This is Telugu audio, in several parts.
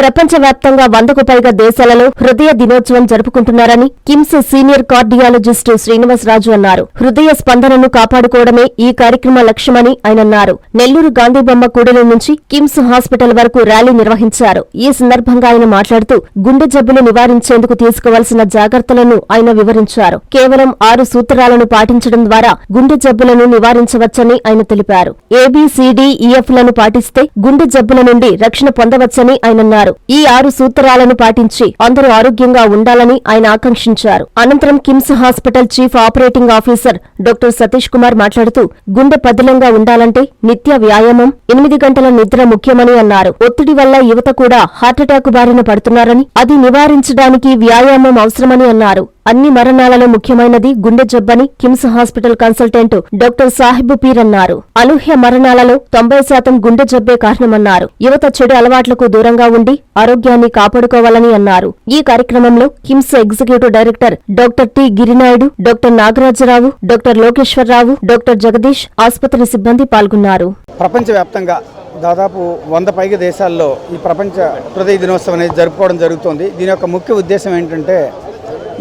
ప్రపంచవ్యాప్తంగా వందకు పైగా దేశాలలో హృదయ దినోత్సవం జరుపుకుంటున్నారని కిమ్స్ సీనియర్ కార్డియాలజిస్టు శ్రీనివాసరాజు అన్నారు. హృదయ స్పందనను కాపాడుకోవడమే ఈ కార్యక్రమ లక్ష్యమని ఆయన అన్నారు. నెల్లూరు గాంధీబొమ్మ కూడలి నుంచి కిమ్స్ హాస్పిటల్ వరకు ర్యాలీ నిర్వహించారు. ఈ సందర్భంగా ఆయన మాట్లాడుతూ గుండె జబ్బులు నివారించేందుకు తీసుకోవాల్సిన జాగ్రత్తలను ఆయన వివరించారు. కేవలం ఆరు సూత్రాలను పాటించడం ద్వారా గుండె జబ్బులను నివారించవచ్చని ఆయన తెలిపారు. ఏబీసీడీఈఎఫ్లను పాటిస్తే గుండె జబ్బుల నుండి రక్షణ పొందవచ్చని ఆయన అన్నారు. ఈ ఆరు సూత్రాలను పాటించి అందరూ ఆరోగ్యంగా ఉండాలని ఆయన ఆకాంక్షించారు. అనంతరం KIMS hospital chief operating officer doctor Satish Kumar మాట్లాడుతూ గుండె పదిలంగా ఉండాలంటే నిత్య వ్యాయామం ఎనిమిది గంటల నిద్ర ముఖ్యమని అన్నారు. ఒత్తిడి వల్ల యువత కూడా హార్ట్అటాక్ బారిన పడుతున్నారని అది నివారించడానికి వ్యాయామం అవసరమని అన్నారు. అన్ని మరణాలలో ముఖ్యమైనది గుండె జబ్బని KIMS hospital consultant doctor Sahib Peer అన్నారు అనూహ్య మరణాలలో తొంభై శాతం గుండె జబ్బే కారణమన్నారు. యువత చెడు అలవాట్లకు దూరంగా ఉండి ఆరోగ్యాన్ని కాపాడుకోవాలని అన్నారు. ఈ కార్యక్రమంలో KIMS executive director doctor T Girinaidu doctor Nagarajarao doctor Lokeshwararao doctor Jagadish ఆసుపత్రి సిబ్బంది పాల్గొన్నారు. ప్రపంచవ్యాప్తంగా దాదాపు వంద పైగా దేశాల్లో ఈ ప్రపంచ హృదయ దినోత్సవం అనేది జరుపుకోవడం జరుగుతుంది. దీని యొక్క ముఖ్య ఉద్దేశం ఏంటంటే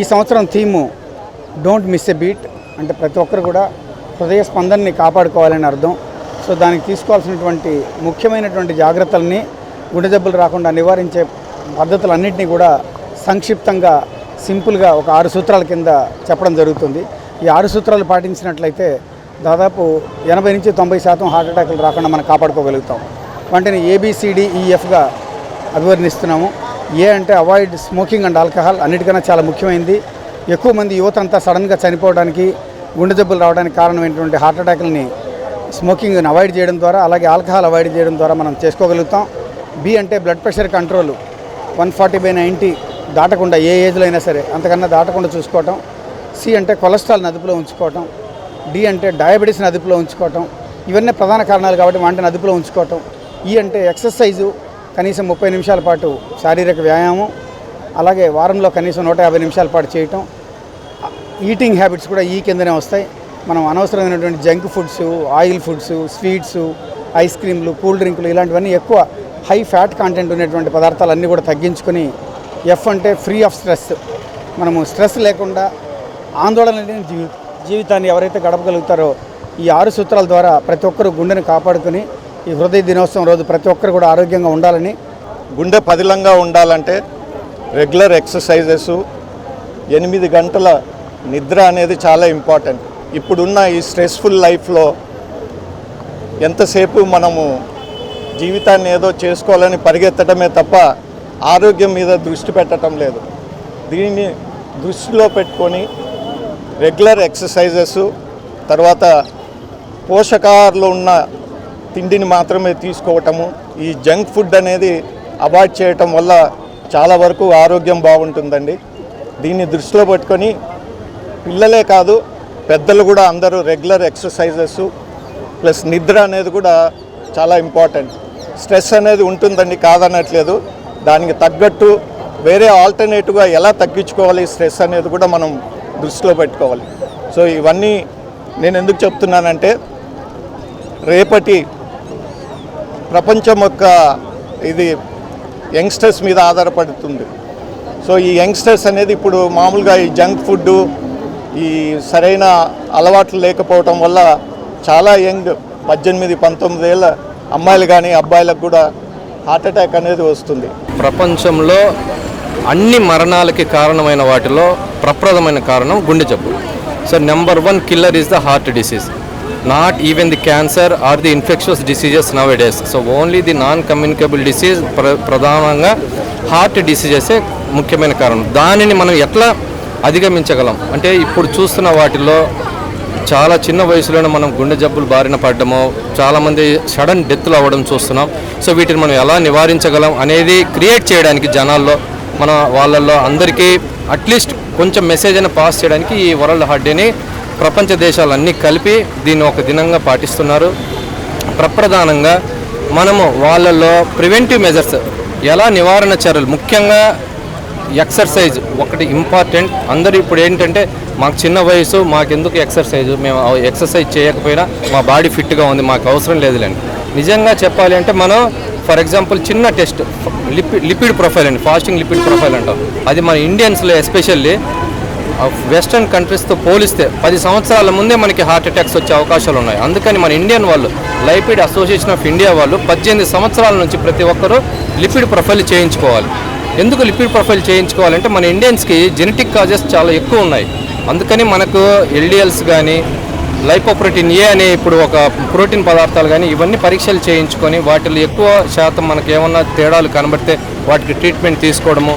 ఈ సంవత్సరం theme don't miss a beat అంటే ప్రతి ఒక్కరు కూడా హృదయ స్పందనని కాపాడుకోవాలని అర్థం. సో దానికి తీసుకోవాల్సినటువంటి ముఖ్యమైనటువంటి జాగ్రత్తల్ని గుండె జబ్బులు రాకుండా నివారించే పద్ధతులన్నింటినీ కూడా సంక్షిప్తంగా సింపుల్గా ఒక ఆరు సూత్రాల కింద చెప్పడం జరుగుతుంది. ఈ ఆరు సూత్రాలు పాటించినట్లయితే దాదాపు ఎనభై నుంచి తొంభై శాతం హార్ట్ అటాక్లు రాకుండా మనం కాపాడుకోగలుగుతాం. వాటిని ఏబిసిడిఈఎఫ్గా అభివర్ణిస్తున్నాము. ఏ అంటే అవాయిడ్ స్మోకింగ్ అండ్ ఆల్కహాల్ అన్నిటికన్నా చాలా ముఖ్యమైనది ఎక్కువ మంది యువత అంతా సడన్గా చనిపోవడానికి గుండె జబ్బులు రావడానికి కారణం ఏంటంటే హార్ట్ అటాక్లని స్మోకింగ్ని అవాయిడ్ చేయడం ద్వారా అలాగే ఆల్కహాల్ అవాయిడ్ చేయడం ద్వారా మనం చేసుకోగలుగుతాం. బి అంటే blood pressure control one forty by ninety దాటకుండా ఏ ఏజ్లో అయినా సరే అంతకన్నా దాటకుండా చూసుకోవటం. సి అంటే కొలెస్ట్రాల్ని అదుపులో ఉంచుకోవటం. డి అంటే డయాబెటీస్ని అదుపులో ఉంచుకోవటం. ఇవన్నీ ప్రధాన కారణాలు కాబట్టి వాటిని అదుపులో ఉంచుకోవటం. ఈ అంటే ఎక్సర్సైజు కనీసం ముప్పై నిమిషాల పాటు శారీరక వ్యాయామం అలాగే వారంలో కనీసం నూట యాభై నిమిషాల పాటు చేయటం. ఈటింగ్ హ్యాబిట్స్ కూడా ఈ కిందనే వస్తాయి. మనం అనవసరమైనటువంటి junk foods oil foods sweets ice క్రీమ్లు కూల్ డ్రింకులు ఇలాంటివన్నీ ఎక్కువ హై ఫ్యాట్ కంటెంట్ ఉన్నటువంటి పదార్థాలన్నీ కూడా తగ్గించుకొని ఎఫ్ అంటే ఫ్రీ ఆఫ్ స్ట్రెస్ మనము స్ట్రెస్ లేకుండా ఆందోళన లేని జీవి జీవితాన్ని ఎవరైతే గడపగలుగుతారో ఈ ఆరు సూత్రాల ద్వారా ప్రతి ఒక్కరు గుండెని కాపాడుకొని ఈ హృదయ దినోత్సవం రోజు ప్రతి ఒక్కరు కూడా ఆరోగ్యంగా ఉండాలని గుండె పదిలంగా ఉండాలంటే రెగ్యులర్ ఎక్సర్సైజెస్ ఎనిమిది గంటల నిద్ర అనేది చాలా ఇంపార్టెంట్. ఇప్పుడున్న ఈ స్ట్రెస్ఫుల్ లైఫ్లో ఎంతసేపు మనము జీవితాన్ని ఏదో చేసుకోవాలని పరిగెత్తడమే తప్ప ఆరోగ్యం మీద దృష్టి పెట్టడం లేదు. దీన్ని దృష్టిలో పెట్టుకొని రెగ్యులర్ ఎక్సర్సైజెస్ తర్వాత పోషకాహారాలు ఉన్న తిండిని మాత్రమే తీసుకోవటము ఈ జంక్ ఫుడ్ అనేది అవాయిడ్ చేయటం వల్ల చాలా వరకు ఆరోగ్యం బాగుంటుందండి. దీన్ని దృష్టిలో పెట్టుకొని పిల్లలే కాదు పెద్దలు కూడా అందరూ రెగ్యులర్ ఎక్సర్సైజెస్ ప్లస్ నిద్ర అనేది కూడా చాలా ఇంపార్టెంట్. స్ట్రెస్ అనేది ఉంటుందండి కాదనట్లేదు. దానికి తగ్గట్టు వేరే ఆల్టర్నేటివ్గా ఎలా తగ్గించుకోవాలి స్ట్రెస్ అనేది కూడా మనం దృష్టిలో పెట్టుకోవాలి. సో ఇవన్నీ నేను ఎందుకు చెప్తున్నానంటే రేపటి ప్రపంచం యొక్క ఇది యంగ్స్టర్స్ మీద ఆధారపడుతుంది. సో ఈ యంగ్స్టర్స్ అనేది ఇప్పుడు మామూలుగా ఈ జంక్ ఫుడ్ ఈ సరైన అలవాట్లు లేకపోవటం వల్ల చాలా యంగ్ పద్దెనిమిది పంతొమ్మిది ఏళ్ళ అమ్మాయిలు కానీ అబ్బాయిలకు కూడా హార్ట్ అటాక్ అనేది వస్తుంది. ప్రపంచంలో అన్ని మరణాలకి కారణమైన వాటిలో ప్రప్రదమైన కారణం గుండె జబ్బు so number one killer is the heart disease. Not even the cancer or the infectious diseases nowadays so only the non communicable disease ప్ర ప్రధానంగా హార్ట్ డిసీజెసే ముఖ్యమైన కారణం. దానిని మనం ఎట్లా అధిగమించగలం? అంటే ఇప్పుడు చూస్తున్న వాటిల్లో చాలా చిన్న వయసులోనే మనం గుండె జబ్బులు బారిన పడడము చాలామంది సడన్ డెత్లు అవ్వడం చూస్తున్నాం. సో వీటిని మనం ఎలా నివారించగలం అనేది క్రియేట్ చేయడానికి జనాల్లో మన వాళ్ళల్లో అందరికీ అట్లీస్ట్ కొంచెం మెసేజ్ అయినా పాస్ చేయడానికి ఈ వరల్డ్ హార్ట్ డేని ప్రపంచ దేశాలన్నీ కలిపి దీన్ని ఒక దినంగా పాటిస్తున్నారు. ప్రప్రధానంగా మనము వాళ్ళల్లో ప్రివెంటివ్ మెజర్స్ ఎలా నివారణ చర్యలు ముఖ్యంగా ఎక్సర్సైజ్ ఒకటి ఇంపార్టెంట్. అందరూ ఇప్పుడు ఏంటంటే మాకు చిన్న వయసు మాకెందుకు ఎక్సర్సైజ్? మేము ఆ ఎక్సర్సైజ్ చేయకపోయినా మా బాడీ ఫిట్గా ఉంది మాకు అవసరం లేదులేండి. నిజంగా చెప్పాలి అంటే మనం ఫర్ ఎగ్జాంపుల్ చిన్న టెస్ట్ లిపిడ్ లిపిడ్ ప్రొఫైల్ అండి ఫాస్టింగ్ లిపిడ్ ప్రొఫైల్ అంటాం. అది మన ఇండియన్స్లో ఎస్పెషల్లీ వెస్ట్రన్ కంట్రీస్తో పోలిస్తే పది సంవత్సరాల ముందే మనకి హార్ట్ అటాక్స్ వచ్చే అవకాశాలు ఉన్నాయి. అందుకని మన ఇండియన్ వాళ్ళు లైపిడ్ అసోసియేషన్ ఆఫ్ ఇండియా వాళ్ళు పద్దెనిమిది సంవత్సరాల నుంచి ప్రతి ఒక్కరూ లిపిడ్ ప్రొఫైల్ చేయించుకోవాలి. ఎందుకు లిపిడ్ ప్రొఫైల్ చేయించుకోవాలంటే మన ఇండియన్స్కి జెనెటిక్ కాజెస్ చాలా ఎక్కువ ఉన్నాయి. అందుకని మనకు ఎల్డిఎల్స్ కానీ లైపోప్రోటీన్ ఏ అనే ఇప్పుడు ఒక ప్రోటీన్ పదార్థాలు కానీ ఇవన్నీ పరీక్షలు చేయించుకొని వాటిలో ఎక్కువ శాతం మనకు ఏమన్నా తేడాలు కనబడితే వాటికి ట్రీట్మెంట్ తీసుకోవడము